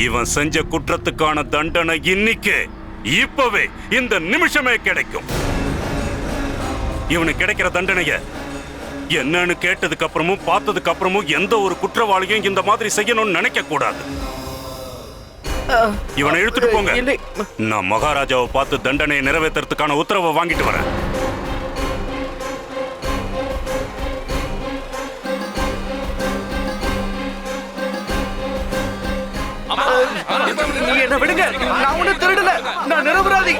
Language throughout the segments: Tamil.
இவன் செஞ்ச குற்றத்துக்கான தண்டனை இன்னைக்கு இப்பவே இந்த நிமிஷமே கிடைக்கும். இவனுக்கு கிடைக்கிற தண்டனைய என்னன்னு கேட்டதுக்கு அப்புறமும் பார்த்ததுக்கு அப்புறமும் எந்த ஒரு குற்றவாளியும் இந்த மாதிரி செய்யணும்னு நினைக்க கூடாது இவனை இழுத்துட்டு போங்க. நான் மகாராஜாவை பார்த்து தண்டனையை நிறைவேற்றுறதுக்கான உத்தரவை வாங்கிட்டு வரேன். நீ என்ன விடுங்க நான் ஒண்ணு திருடல நான் நிரபராதி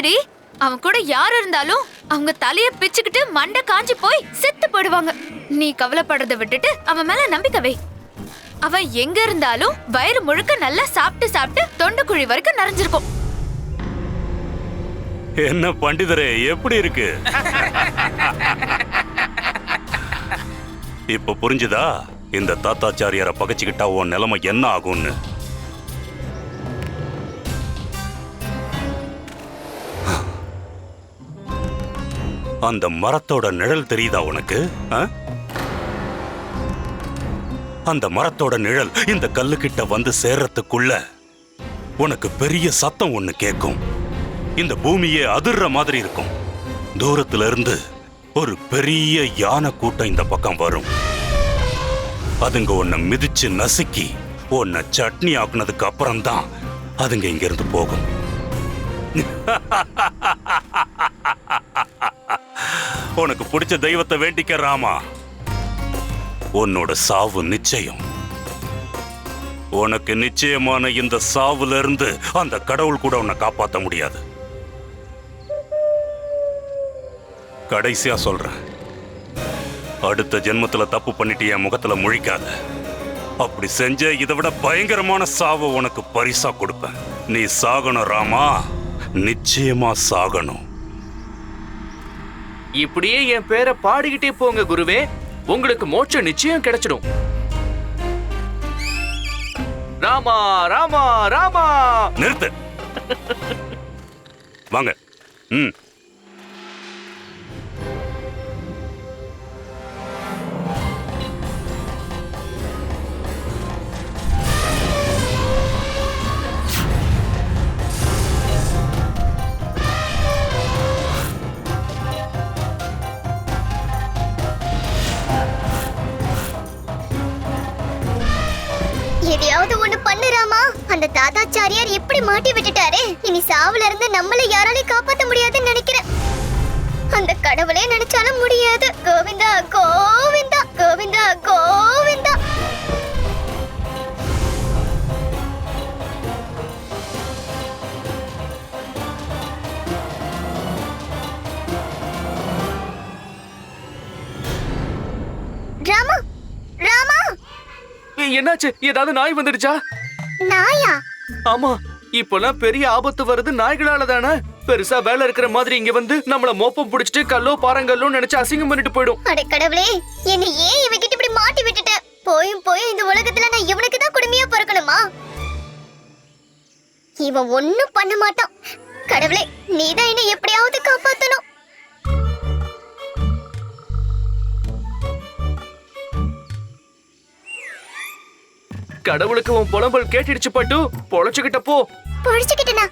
மாதிரி அவன் கூட யார் இருந்தாலும் அவங்க தலைய பிச்சுக்கிட்டு மண்டை காஞ்சி போய் செத்து போடுவாங்க நீ கவலைப்படுறத விட்டுட்டு அவன் மேல நம்பிக்கை வை. அவன் எங்க இருந்தாலும் வயிறு முழுக்க நல்லா சாப்பிட்டு சாப்பிட்டு தொண்டைக்குழி வரைக்கும் நிறைஞ்சிருக்கும். என்ன பண்டிதரே எப்படி இருக்கு? இப்ப புரிஞ்சுதா? இந்த தாத்தாச்சாரியரை பகைச்சுக்கிட்டா உன் நிலைமை என்ன ஆகும்னு? அந்த மரத்தோட நிழல் தெரியுதா உனக்கு அந்த மரத்தோட நிழல் இந்த கல்லுக்கிட்ட வந்து சேர்றதுக்குள்ள உனக்கு பெரிய சத்தம் ஒண்ணு கேட்கும். இந்த பூமியே அதிர்ற மாதிரி இருக்கும். தூரத்துல இருந்து ஒரு பெரிய யானை கூட்டம் இந்த பக்கம் வரும். அதுங்க உன்னை மிதிச்சு நசுக்கி உன்னை சட்னி ஆக்குனதுக்கு அப்புறம் தான் அதுங்க இங்க இருந்து போகும். உனக்கு பிடிச்ச தெய்வத்தை வேண்டிக்க ராமா. உன்னோட சாவு நிச்சயம். உனக்கு நிச்சயமான இந்த சாவுல இருந்து அந்த கடவுள் கூட உன்னை காப்பாத்த முடியாது. கடைசியா சொல்றேன். அடுத்த ஜென்மத்துல தப்பு பண்ணிட்டு என் முகத்துல முழிக்காத. அப்படி செஞ்ச இதை விட பயங்கரமான சாவை உனக்கு பரிசா கொடுப்பேன். நீ சாகணும் ராமா. நிச்சயமா சாகணும். இப்படியே என் பேரை பாடிக்கிட்டே போங்க குருவே. உங்களுக்கு மோட்சம் நிச்சயம் கிடைச்சிடும். ராமா ராமா ராமா. நிறுத்து. வாங்க. ம். எதையாவது ஒண்ணு பண்ணுறாமா? அந்த தாத்தாச்சாரியார் எப்படி மாட்டி விட்டுட்டாரு? இனி சாவுல இருந்து நம்மள யாராலையும் காப்பாத்த முடியாதுன்னு நினைக்கிறேன். அந்த கடவுளே நினைச்சாலும் முடியாது. கோவிந்தா கோவிந்தா கோவிந்தா கோவிந்தா. என்னாச்சு? ஏதாவது நாய் வந்துடுச்சா? நாயா? ஆமா இப்பெல்லாம் பெரிய ஆபத்து வருது நாய்களால தானே பெருசா வேலை இருக்கிற மாதிரி இங்க வந்து நம்மள மோப்பம் புடிச்சிட்டு கல்லோ பாறங்கல்லோ நினைச்சு அசிங்கம் பண்ணிட்டு போயிடும். அட கடவுளே என்னை ஏன் இவகிட்ட இப்படி மாட்டி விட்டுட்ட? போயும் போயும் இந்த உலகத்துல நான் இவனுக்கு தான் குடுமையா பிறக்கணுமா? இவன் ஒண்ணும் பண்ண மாட்டான். கடவுளே நீதான் என்னை எப்படியாவது காப்பாத்தணும். கடவுளுக்கு உன் புலம்பல் கேட்டுடுச்சு பட்டு. பொழைச்சுக்கிட்ட போ. பொழிச்சுக்கிட்டனா?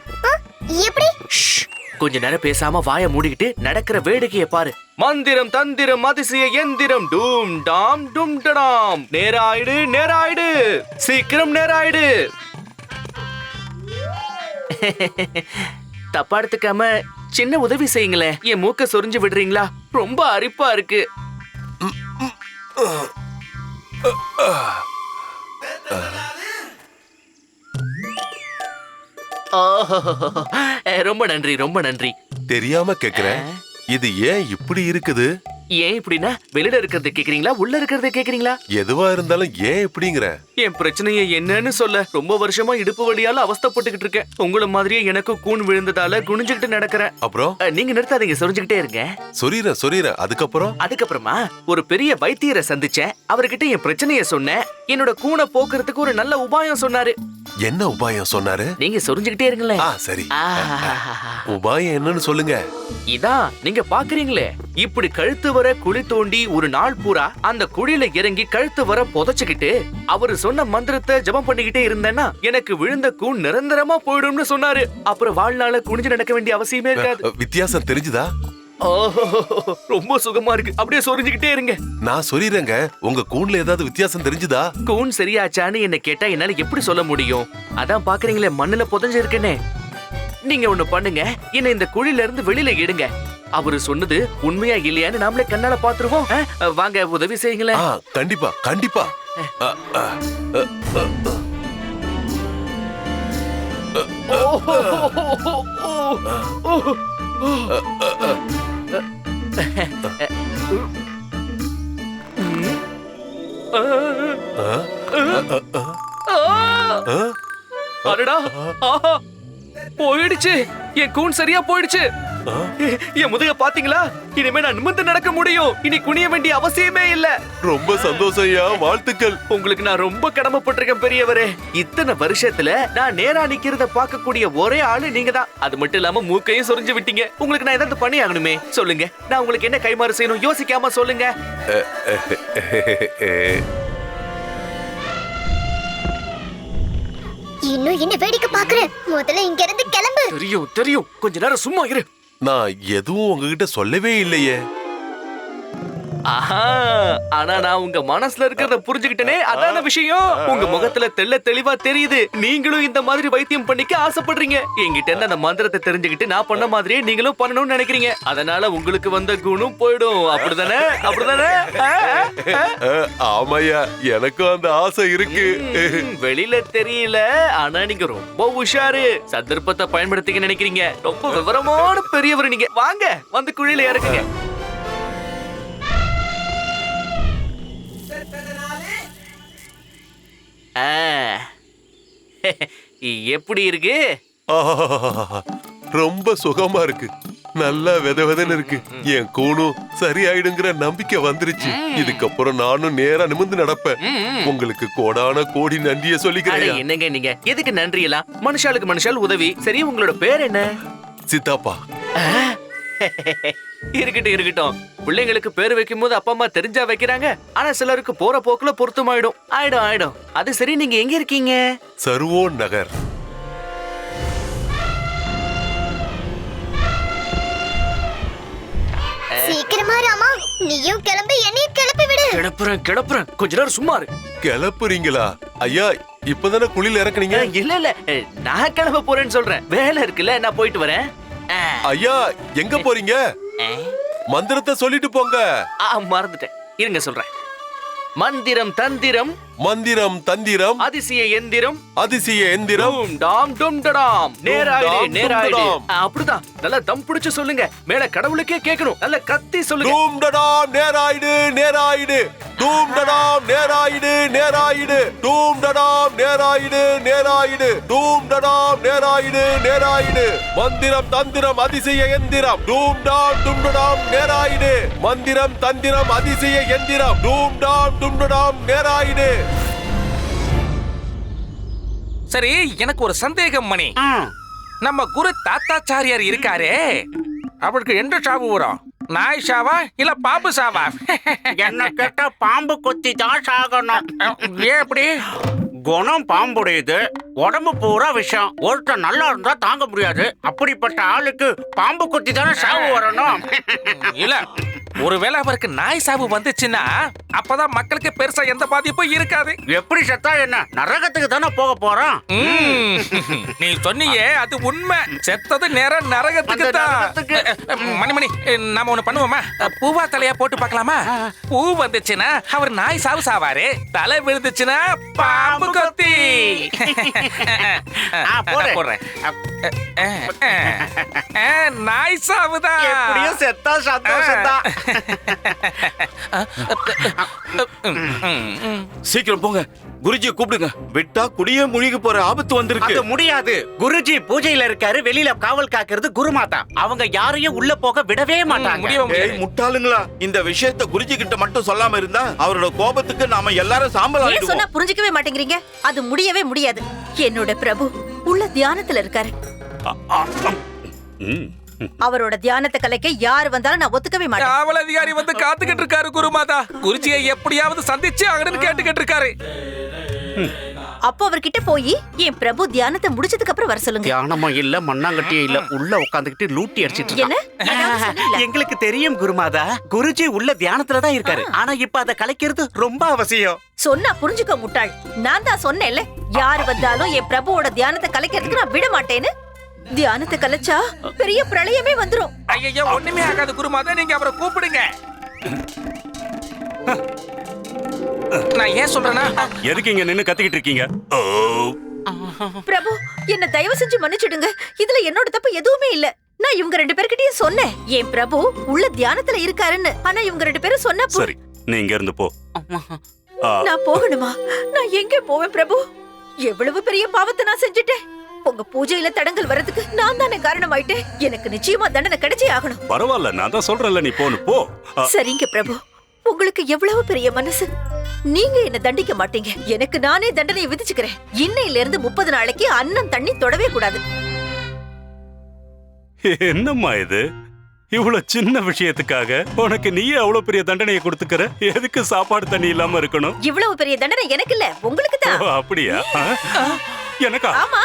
எப்படி? ஷ். கொஞ்ச நேரம் பேசாம வாய மூடிக்கிட்டு நடக்கிற வேடிக்கைய பாரு. மந்திரம் தந்திரம் அதிசய எந்திரம் டூம் டாம் டும் டடாம். நேராயிடு நேராயிடு. சீக்கிரம் நேராயிடு. தப்பா எடுத்துக்காம சின்ன உதவி செய்யுங்களேன் என் மூக்க சொரிஞ்சு விடுறீங்களா? ரொம்ப அரிப்பா இருக்கு. ரொம்ப நன்றி ரொம்ப நன்றி. தெரியாம கேக்குறேன். இது ஏன் இப்படி இருக்குது? ஏன் இப்படின்னா? வெளியில இருக்கிறது கேக்குறீங்களா? உள்ள இருக்கிறது கேக்குறீங்களா? எதுவா இருந்தாலும் ஏன் இப்படிங்கிற? என் பிரச்சனையை என்னன்னு சொல்ல ரொம்ப வருஷமா இடுப்பு வலியால அவஸ்தைப்பட்டுக்கிட்டு இருக்கேன். உங்கள மாதிரியே எனக்கும் கூன் விழுந்ததால குனிஞ்சுக்கிட்டு நடக்கிறேன். அப்புறம்? நீங்க நிறுத்தாதீங்க சொரிஞ்சுக்கிட்டே இருங்க. சொரீரன் சொரீரன் அதுக்கப்புறம்? அதுக்கப்புறமா ஒரு பெரிய வைத்தியரை சந்திச்சேன். அவர்கிட்ட என் பிரச்சனைய சொன்னேன். என்னோட கூனை போக்குறதுக்கு ஒரு நல்ல உபாயம் சொன்னாரு. என்ன உபாயம் சொன்னாரு? நீங்க சொரிஞ்சுக்கிட்டே இருங்களேன். ஆ சரி. உபாயம் என்னன்னு சொல்லுங்க. இதான் நீங்க பாக்குறீங்களே. இப்படி கழுத்து வர குழி தோண்டி ஒரு நாள் பூரா அந்த குழியில இறங்கி கழுத்து வர புதைச்சுக்கிட்டு அவரு சொன்ன மந்திரத்தை ஜெபம் பண்ணிக்கிட்டே இருந்தேன்னா எனக்கு விழுந்த கூன் நிரந்தரமா போயிடும்னு சொன்னாரு. அப்புறம் வாழ்நாள குனிஞ்சு நடக்க வேண்டிய அவசியமே இருக்காது. வித்தியாசம் தெரிஞ்சுதா? ரொம்ப சுகமா இருக்கு. அப்படியே சொரிஞ்சுக்கிட்டே இருங்க. நான் சொல்லிடுறேங்க உங்க கூண்ல ஏதாவது வித்தியாசம் தெரிஞ்சுதா? கூன் சரியாச்சான்னு என்ன கேட்டா என்னால எப்படி சொல்ல முடியும்? அதான் பாக்குறீங்களே மண்ணுல புதைஞ்சு இருக்கேனே நீங்க ஒண்ணு பண்ணுங்க. என்ன இந்த குழில இருந்து வெளியில எடுங்க அவரு சொன்னது உண்மையா இல்லையான்னு நாமளே கண்ணால பாத்துருவோம். வாங்க உதவி செய்யுங்களேன். கண்டிப்பா கண்டிப்பா. அ, அடடா போயிடுச்சு. என் கூன் சரியா போயிடுச்சு. என் முதுக பாத்தீங்களா? இனிமே நான் நிமிர்ந்து நடக்க முடியும். இனி குனிய வேண்டிய அவசியமே இல்ல. ரொம்ப சந்தோஷம் ஐயா. வாழ்த்துக்கள். உங்களுக்கு நான் ரொம்ப கடமைப்பட்டிருக்கேன் பெரியவரே. இத்தனை வருஷத்துல நான் நேரா நிக்கிறத பார்க்கக்கூடிய ஒரே ஆளு நீங்க தான் அது மட்டும் இல்லாம மூக்கையும் சொரிஞ்சு விட்டீங்க. உங்களுக்கு நான் ஏதாவது பண்ணி ஆகணுமே சொல்லுங்க. நான் உங்களுக்கு என்ன கைமாறு செய்யணும் யோசிக்காம சொல்லுங்க. இன்னும் என்ன வேடிக்கை பாக்குறேன் முதல்ல இங்க இருந்து கிளம்பு. தெரியும் தெரியும். கொஞ்ச நேரம் சும்மா இரு. நான் எதுவும் உங்ககிட்ட சொல்லவே இல்லையே. ஆஹா ஆனா நான் உங்க மனசுல இருக்கிறத புரிஞ்சுக்கிட்டனே. அதான விஷயம். உங்க முகத்துல தெள்ள தெளிவா தெரியுது. நீங்களும் இந்த மாதிரி வைத்தியம் பண்ணிக்க ஆசைப்படுறீங்க. என்கிட்ட இருந்து அந்த மந்திரத்தை தெரிஞ்சுக்கிட்டு நான் பண்ண மாதிரியே நீங்களும் பண்ணணும்னு நினைக்கிறீங்க. அதனால உங்களுக்கு வந்த குணம் போயிடும். அப்படிதானே? அப்படிதானே? ஆ, ஆ, ஆ. அ, ஆமாய்யா. எனக்கும் அந்த ஆசை இருக்கு. வெளியில தெரியல. ஆனா நீங்க ரொம்ப உஷாரு. சந்தர்ப்பத்தை பயன்படுத்திக்க நினைக்கிறீங்க. ரொம்ப விவரமான பெரியவர் நீங்க. வாங்க வந்து குழியில இறங்குங்க. எப்படி இருக்கு. ரொம்ப சுகமா இருக்கு. நல்லா வித விதன்னு இருக்கு. என் கூணும் சரியாயிடுங்கிற நம்பிக்கை வந்துருச்சு. இதுக்கப்புறம் நானும் நேரா நிமிர்ந்து நடப்பேன். உங்களுக்கு கோடான கோடி நன்றிய சொல்லிக்கிறேன். என்னங்க நீங்க? எதுக்கு நன்றி எல்லாம் மனுஷாளுக்கு மனுஷால் உதவி. சரி உங்களோட பேர் என்ன? சித்தாப்பா. இருக்கட்டும் இருக்கட்டும். பிள்ளைங்களுக்கு பேர் வைக்கும் போது அப்பா அம்மா தெரிஞ்சா வைக்கிறாங்க. ஆனா சிலருக்கு போற போக்குல பொருத்தமாயிடும். ஆயிடும் ஆயிடும். அது சரி நீங்க எங்க இருக்கீங்க? சர்வோன் நகர். சீக்கிரமா ராமா. நீயும் கிளம்பி என்னையும் கிளப்பி விடு. கிளப்புறேன் கிளப்புறேன். கொஞ்ச நேரம் சும்மா இரு. கிளப்புறீங்களா? ஐயா இப்பதானே குளியில இறக்குனீங்க? இல்ல இல்ல. நான் கிளம்ப போறேன்னு சொல்றேன். வேலை இருக்குல்ல நான் போயிட்டு வரேன். ஐயா எங்க போறீங்க. மந்திரத்தை சொல்லிட்டு போங்க. மறந்துட்டேன். இருங்க சொல்றேன். மந்திரம் தந்திரம் மந்திரம் தந்திரம் அதிசய எந்திரம். அதிசய எந்திரம். டும் டாம் டும் டடாம். நேராயிடு டாம், டும் நேராயிடு. டடாம். ஆ, அப்படிதான். நல்லா தம் பிடிச்சு சொல்லுங்க. மேல கடவுளுக்கே கேட்கணும். நல்லா கத்தி சொல்லுங்க. டூம் டடாம் நேராயிடு நேராயிடு. டூம் டடாம் நேராயிடு நேராயிடு. டூம் டடாம் நேராயிடு நேராயிடு. டூம் டடாம் நேராயிடு நேராயிடு. மந்திரம் தந்திரம் அதிசய எந்திரம். டூம் டாம் டும் டடாம் நேராயிடு. மந்திரம் தந்திரம் அதிசய எந்திரம். டூம் டாம் டும் டடாம் நேராயிடு. சரி எனக்கு ஒரு சந்தேகம் மணி. நம்ம குரு தாத்தாச்சாரியார் இருக்காரே. அவருக்கு எந்த சாவு வரும் நாய் சாவா இல்ல பாம்பு சாவா? என்ன கேட்டா பாம்பு கொத்தி தான் சாகணும். ஏன் அப்படி? குணம் பாம்புடையது. உடம்பு பூரா விஷம். ஒருத்தன் நல்லா இருந்தா தாங்க முடியாது. அப்படிப்பட்ட ஆளுக்கு பாம்பு கொத்தி தானே சாவு வரணும் இல்ல ஒருவேளை அவருக்கு நாய் சாவு வந்துச்சுன்னா அப்பதான் மக்களுக்கு பெருசா எந்த பாதிப்பும் இருக்காது. எப்படி செத்தா என்ன? நரகத்துக்கு தானே போக போறோம். நீ சொன்னீங்க அது உண்மை. செத்தது நேரம் நரகத்துக்கு தான். நரகத்துக்கு. மணி மணி நாம ஒண்ணு பண்ணுவோமா? பூவா தலையா போட்டு பார்க்கலாமா? பூ வந்துச்சுன்னா அவர் நாய் சாவு சாவாரு. தலை விழுந்துச்சுன்னா பாம்பு கொத்தி. போடுறேன். நாய் சாவுதான். எப்படியும் செத்தா சந்தோஷம் தான் சீக்கிரம் போங்க. குருஜியை கூப்பிடுங்க. விட்டா குடியே முழுகி போற ஆபத்து வந்திருக்கு. அது முடியாது. குருஜி பூஜையில இருக்காரு வெளியில காவல் காக்கிறது குருமாதா. அவங்க யாரையும் உள்ள போக விடவே மாட்டாங்க. முடியவே முடியாது ஏய் முட்டாளுங்களா? இந்த விஷயத்த குருஜி கிட்ட மட்டும் சொல்லாம இருந்தா அவரோட கோபத்துக்கு நாம எல்லாரும் சாம்பல் சொன்னா புரிஞ்சுக்கவே மாட்டேங்கிறீங்க? அது முடியவே முடியாது. என்னோட பிரபு உள்ள தியானத்துல இருக்காரு. அவரோட தியானத்தை கலைக்க யார் வந்தாலும் நான் ஒத்துக்கவே மாட்டேன். காவல் அதிகாரி வந்து காத்துக்கிட்டு இருக்காரு குருமாதா. குருஜியை எப்படியாவது சந்திச்சு ஆகணும்னு கேட்டுக்கிட்டு இருக்காரு. அப்போ அவர்கிட்ட போய் என் பிரபு தியானத்தை முடிச்சதுக்கு அப்புறம் வர சொல்லுங்க. தியானமும் இல்ல மண்ணாங்கட்டியும் இல்ல உள்ள உட்காந்துக்கிட்டு லூட்டி அடிச்சிட்டு என்ன? எங்களுக்கு தெரியும் குருமாதா. குருஜி உள்ள தியானத்துல தான் இருக்காரு. ஆனா இப்ப அதை கலைக்கிறது ரொம்ப அவசியம். சொன்னா புரிஞ்சுக்க முட்டாள். நான் தான் சொன்னேன்ல யார் வந்தாலும் என் பிரபுவோட தியானத்தை கலைக்கிறதுக்கு நான் விட மாட்டேன்னு. தியானத்தை கலைச்சா பெரிய பிரளயமே வந்துரும். ஐயோ ஒண்ணுமே ஆகாது குருமாதா நீங்க அவரை கூப்பிடுங்க. நான் ஏன் சொல்றேன்னா எதுக்கு இங்க நின்னு கத்திக்கிட்டு இருக்கீங்க? பிரபு என்ன தயவு செஞ்சு மன்னிச்சிடுங்க. இதுல என்னோட தப்பு எதுவுமே இல்ல. நான் இவங்க ரெண்டு பேர்கிட்டயும் சொன்னேன். என் பிரபு உள்ள தியானத்துல இருக்காருன்னு. ஆனா இவங்க ரெண்டு பேரும் சொன்னப்போ சரி நீ இங்க இருந்து போ. நான் போகணுமா? நான் எங்க போவேன் பிரபு? எவ்வளவு பெரிய பாவத்தை நான் செஞ்சுட்டேன். உங்க பூஜையில தடங்கல் வர்றதுக்கு நான் தானே காரணமாயிட்டேன். எனக்கு நிச்சயமா தண்டனை கிடைச்சே ஆகணும். பரவாயில்ல நான் தான் சொல்றேன்ல நீ போன்னு போ. சரிங்க பிரபு. உங்களுக்கு எவ்வளவு பெரிய மனசு? நீங்க என்ன தண்டிக்க மாட்டீங்க. எனக்கு நானே தண்டனையை விதிச்சுக்கிறேன். இன்னையில இருந்து முப்பது நாளைக்கு அன்னம் தண்ணி தொடவே கூடாது. என்னம்மா இது? இவ்வளவு சின்ன விஷயத்துக்காக உனக்கு நீயே அவ்வளவு பெரிய தண்டனையை கொடுத்துக்கிற? எதுக்கு சாப்பாடு தண்ணி இல்லாம இருக்கணும்? இவ்வளவு பெரிய தண்டனை எனக்கு இல்ல உங்களுக்கு தான் அப்படியா? எனக்கா? ஆமா.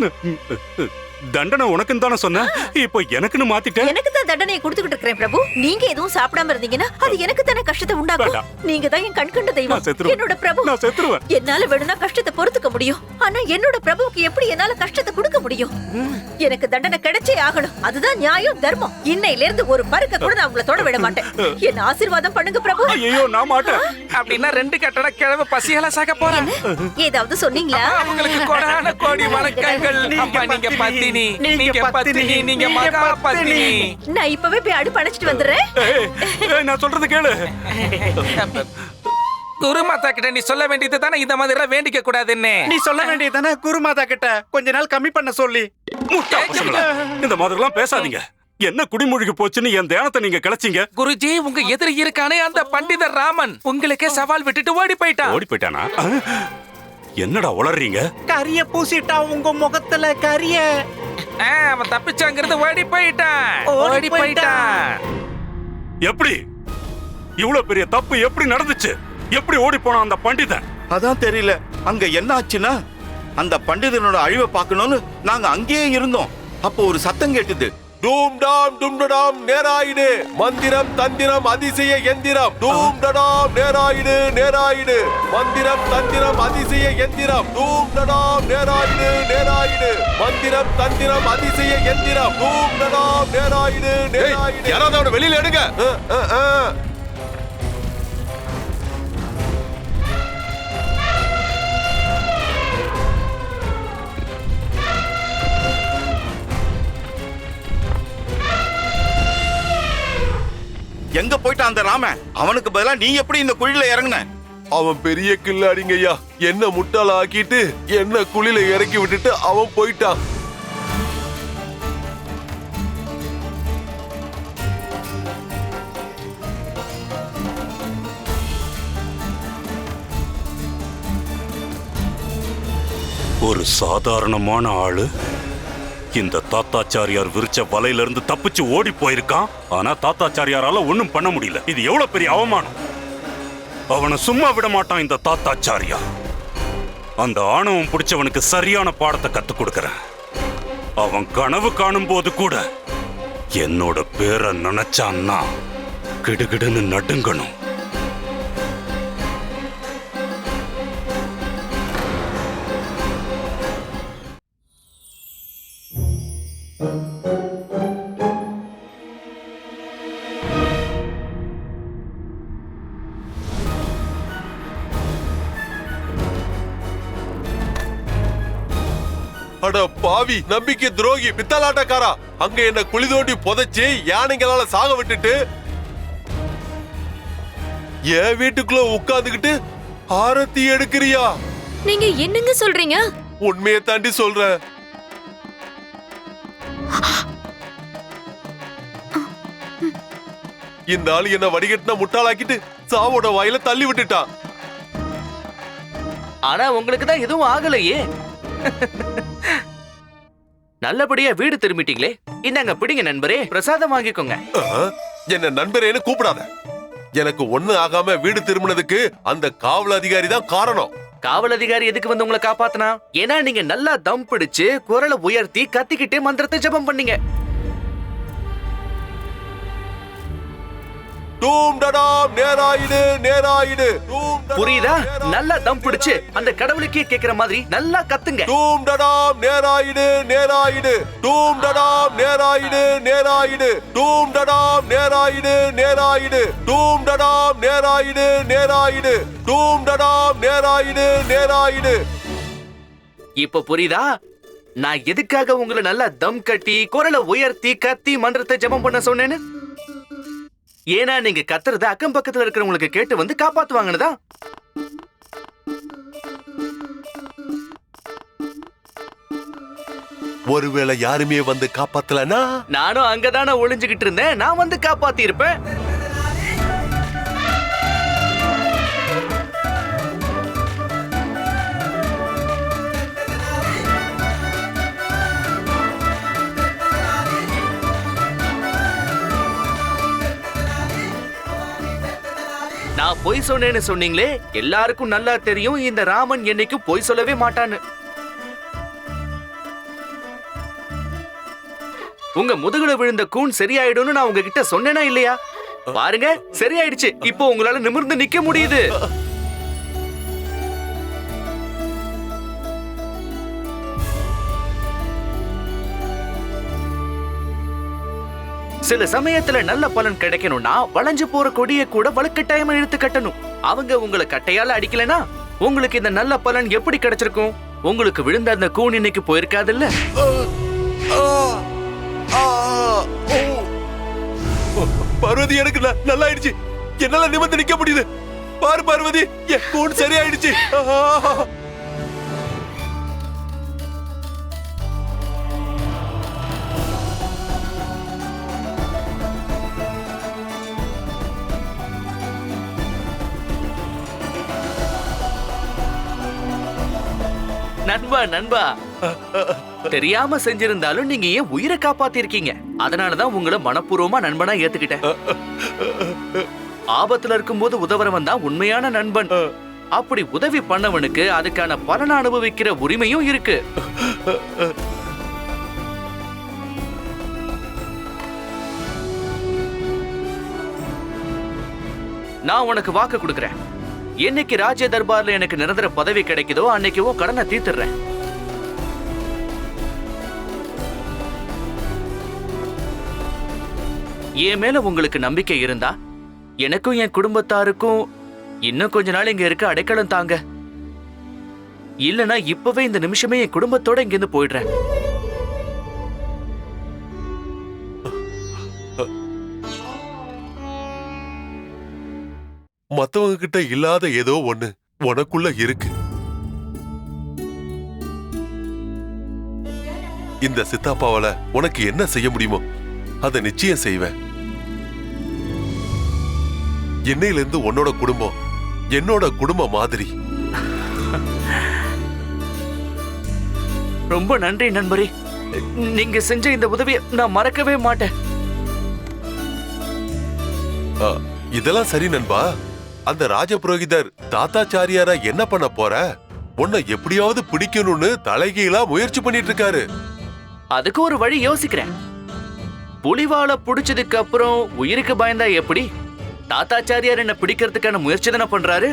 嗯，嗯，嗯。தண்டனை உனக்குன்னு தானே சொன்னேன். இப்போ எனக்குன்னு மாத்திட்ட? எனக்கு தான் தண்டனையை கொடுத்துக்கிட்டு இருக்கிறேன் பிரபு. நீங்க எதுவும் சாப்பிடாம இருந்தீங்கன்னா அது எனக்கு தானே கஷ்டத்தை உண்டாக்கும். நீங்க தான் என் கண்கண்ட தெய்வம். என்னோட பிரபு. நான் செத்துருவேன். என்னால வேணும்னா கஷ்டத்தை பொறுத்துக்க முடியும். ஆனா என்னோட பிரபுவுக்கு எப்படி என்னால கஷ்டத்தை கொடுக்க முடியும்? எனக்கு தண்டனை கிடைச்சே ஆகணும். அதுதான் நியாயம் தர்மம். இன்னையில இருந்து ஒரு பருக்க கூட நான் உங்களை தொட விட மாட்டேன். என்ன ஆசீர்வாதம் பண்ணுங்க பிரபு. ஐயோ நான் மாட்டேன். அப்படின்னா ரெண்டு கட்டட கிழவு பசியால சாக போறாங்க ஏதாவது சொன்னீங்களா? உங்களுக்கு கொடான கோடி வணக்கங்கள். நீங்க பத்தினி. நீங்க பத்தினி. நீங்க மகா பத்தினி. நான் இப்பவே போய் அடுப்பு அணைச்சிட்டு வந்துடுறேன். நான் சொல்றது கேளு. குருமாதா கிட்ட நீ சொல்ல வேண்டியது தானே? இந்த மாதிரி எல்லாம் வேண்டிக்க கூடாதுன்னு. நீ சொல்ல வேண்டியதானே குருமாதா கிட்ட? கொஞ்ச நாள் கம்மி பண்ண சொல்லி. இந்த மாதிரிலாம் பேசாதீங்க. என்ன குடிமூழ்கி போச்சுன்னு என் தியானத்தை நீங்க கிளச்சிங்க. குருஜி உங்க எதிரி இருக்கானே அந்த பண்டிதர் ராமன். உங்களுக்கே சவால் விட்டுட்டு ஓடி போயிட்டான். ஓடி போயிட்டானா? என்னடா உளறீங்க? கரிய பூசிட்டா உங்க முகத்துல கரிய. ஆ, அவன் தப்பிச்சாங்கிறது ஓடி போயிட்டான். ஓடி ஓடி போயிட்டான். எப்படி? இவ்வளவு பெரிய தப்பு எப்படி நடந்துச்சு? எப்படி ஓடி போனான் அந்த பண்டிதன்? அதான் தெரியல. அங்க என்ன ஆச்சுன்னா அந்த பண்டிதனோட அழிவை பார்க்கணும்னு நாங்க அங்கேயே இருந்தோம். அப்போ ஒரு சத்தம் கேட்டுது. டூம் டாம் டும் டடாம் நேராயிடு. மந்திரம் தந்திரம் அதிசய எந்திரம். டூம் டடாம் நேராயிடு நேராயிடு. மந்திரம் தந்திரம் அதிசய எந்திரம். டூம் டடாம் நேராயிடு நேராயிடு. மந்திரம் தந்திரம் அதிசய எந்திரம். டூம் டடாம் நேராயிடு நேராயிடு. யாராவது வெளியில எடுங்க. எங்க போயிட்டான் அந்த ராமன்? அவனுக்கு பதிலா நீ எப்படி இந்த குழியில இறங்குன? அவன் பெரிய கில்லாடிங்க ஐயா. என்ன முட்டாள ஆக்கிட்டு என்ன குழியில இறக்கி விட்டுட்டு அவன் போயிட்டான். ஒரு சாதாரணமான ஆளு இந்த தாத்தாச்சாரியார் விரிச்ச வலையில இருந்து தப்பிச்சு ஓடி போயிருக்கான். ஆனா தாத்தாச்சாரியாரால ஒண்ணும் பண்ண முடியல. இது எவ்வளவு பெரிய அவமானம்? அவனை சும்மா விட மாட்டான் இந்த தாத்தாச்சாரியா அந்த ஆணவம் பிடிச்சவனுக்கு சரியான பாடத்தை கத்துக் கொடுக்கறேன். அவன் கனவு காணும் போது கூட என்னோட பேரை நினைச்சான்னா கிடுகிடுன்னு நடுங்கணும். அட பாவி நம்பிக்கை துரோகி பித்தலாட்டக்காரா. அங்க என்ன குழி தோண்டி புதைச்சு யானைங்களால சாக விட்டுட்டு என் வீட்டுக்குள்ள உட்கார்ந்துகிட்டு ஆரத்தி எடுக்கிறியா? நீங்க என்னங்க சொல்றீங்க? உண்மையை தாண்டி சொல்றேன். இந்த ஆளு என்ன வடிகட்டின முட்டாளாக்கிட்டு சாவோட வாயில தள்ளி விட்டுட்டான். ஆனா உங்களுக்கு தான் எதுவும் ஆகலையே. நல்லபடியா வீடு திரும்பிட்டீங்களே. இந்தாங்க பிடிங்க நண்பரே. பிரசாதம் வாங்கிக்கோங்க? என்ன நண்பரேன்னு கூப்பிடாத. எனக்கு ஒண்ணு ஆகாம வீடு திரும்பினதுக்கு அந்த காவல் அதிகாரி தான் காரணம். காவல் அதிகாரி எதுக்கு வந்து உங்களை காப்பாத்தினா? ஏன்னா நீங்க நல்லா தம் பிடிச்சு குரலை உயர்த்தி கத்திக்கிட்டு மந்திரத்தை ஜெபம் பண்ணீங்க. டூம் டடாம் நேராயிடு நேராயிடு. டூம் புரியுதா? நல்லா தம் பிடிச்சு அந்த கடவுளுக்கே கேக்குற மாதிரி நல்லா கத்துங்க. டூம் டடாம் நேராயிடு நேராயிடு. டூம் டடாம் நேராயிடு நேராயிடு. டூம் டடாம் நேராயிடு நேராயிடு. டூம் டடாம் நேராயிடு நேராயிடு. டூம் டடாம் நேராயிடு நேராயிடு. இப்ப புரியுதா? நான் எதுக்காக உங்களை நல்லா தம் கட்டி குரலை உயர்த்தி கத்தி மந்திரத்தை ஜெபம் பண்ண சொன்னேன்னு? ஏன்னா நீங்க கத்துறத அக்கம் பக்கத்துல இருக்கிறவங்களுக்கு கேட்டு வந்து காப்பாத்துவாங்கன்னு ஒருவேளை யாருமே வந்து காப்பாத்தலனா? நானும் அங்கதானே ஒளிஞ்சுகிட்டு இருந்தேன். நான் வந்து காப்பாத்தி இருப்பேன் நான் பொய் சொன்னேன்னு சொன்னீங்களே எல்லாருக்கும் நல்லா தெரியும் இந்த ராமன் என்னைக்கும் பொய் சொல்லவே மாட்டான்னு. உங்க முதுகுல விழுந்த கூன் சரியாயிடும்னு நான் உங்ககிட்ட சொன்னேனா இல்லையா? பாருங்க சரியாயிடுச்சு. இப்போ உங்களால நிமிர்ந்து நிக்க முடியுது. சில சமயத்துல நல்ல பலன் கிடைக்கணும்னா வளைஞ்சு போற கொடிய கூட வலுக்கட்டாயமா இழுத்து கட்டணும். அவங்க உங்களை கட்டையால அடிக்கலனா உங்களுக்கு இந்த நல்ல பலன் எப்படி கிடைச்சிருக்கும்? உங்களுக்கு விழுந்த அந்த கூன் இன்னைக்கு போயிருக்காதுல்ல? பார்வதி எனக்கு நல்லா ஆயிடுச்சு என்னால நிமிர்ந்து நிக்க முடியுது. பாரு பார்வதி என் கூன் சரியாயிடுச்சு. நண்பா நண்பா. தெரியாம செஞ்சிருந்தாலும் நீங்க ஏன் உயிரை காப்பாத்திருக்கீங்க? அதனாலதான் உங்களை மனப்பூர்வமா நண்பனா ஏத்துக்கிட்டேன். ஆபத்துல இருக்கும்போது உதவுறவன் தான் உண்மையான நண்பன். அப்படி உதவி பண்ணவனுக்கு அதுக்கான பலனை அனுபவிக்கிற உரிமையும் இருக்கு. நான் உனக்கு வாக்கு கொடுக்கறேன். என்னைக்கு ராஜ்ய தர்பார்ல எனக்கு நிரந்தர பதவி கிடைக்குதோ அன்னைக்கு உன் கடனை தீர்த்துறேன் என் மேல உங்களுக்கு நம்பிக்கை இருந்தா எனக்கும் என் குடும்பத்தாருக்கும் இன்னும் கொஞ்ச நாள் இங்க இருக்க அடைக்கலம் தாங்க. இல்லனா இப்பவே இந்த நிமிஷமே என் குடும்பத்தோட இங்கிருந்து போயிடுறேன். மத்தவங்க கிட்ட இல்லாத ஏதோ ஒண்ணு உனக்குள்ள இருக்கு. இந்த சித்தாப்பாவால உனக்கு என்ன செய்ய முடியுமோ அதை நிச்சயம் செய்வேன். என்னையில இருந்து உன்னோட குடும்பம் என்னோட குடும்பம் மாதிரி. ரொம்ப நன்றி நண்பரே. நீங்க செஞ்ச இந்த உதவியை நான் மறக்கவே மாட்டேன். இதெல்லாம் சரி நண்பா. அந்த ராஜபுரோகிதர் தாத்தாச்சாரியாரா என்ன பண்ண போற? உன்னை எப்படியாவது பிடிக்கணும்னு தலைகீழா முயற்சி பண்ணிட்டு இருக்காரு அதுக்கு ஒரு வழி யோசிக்கிறேன். புலிவால புடிச்சதுக்கு அப்புறம் உயிருக்கு பயந்தா எப்படி? தாத்தாச்சாரியார் என்ன பிடிக்கிறதுக்கான முயற்சி தானே பண்றாரு?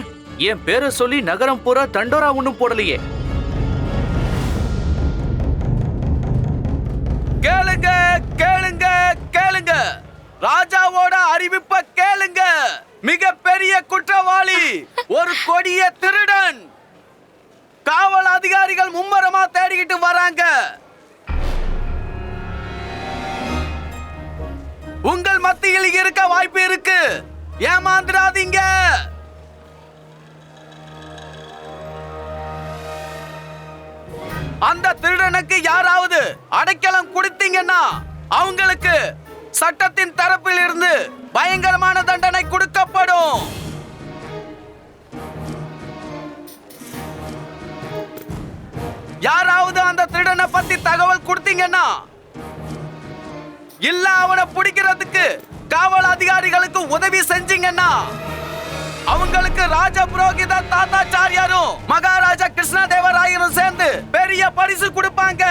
என் பேரை சொல்லி நகரம் பூரா தண்டோரா ஒண்ணும் போடலையே. கேளுங்க கேளுங்க கேளுங்க. ராஜாவோட அறிவிப்ப கேளுங்க. மிகப்பெரிய குற்றவாளி ஒரு கொடிய திருடன். காவல் அதிகாரிகள் மும்மரமா தேடிக்கிட்டு வராங்க. உங்கள் மத்தியில் இருக்க வாய்ப்பு இருக்கு. ஏமாந்துடாதீங்க. அந்த திருடனுக்கு யாராவது அடைக்கலம் கொடுத்தீங்கன்னா அவங்களுக்கு சட்டத்தின் தரப்பில் இருந்து பயங்கரமான தண்டனை கொடுக்கப்படும். யாராவது அந்த திருடனை பத்தி தகவல் கொடுத்தீங்கன்னா இல்ல அவனை பிடிக்கிறதுக்கு காவல் அதிகாரிகளுக்கு உதவி செஞ்சீங்கன்னா அவங்களுக்கு ராஜ புரோகித தாத்தாச்சாரியாரும் மகாராஜா கிருஷ்ணதேவராயரும் சேர்ந்து பெரிய பரிசு கொடுப்பாங்க.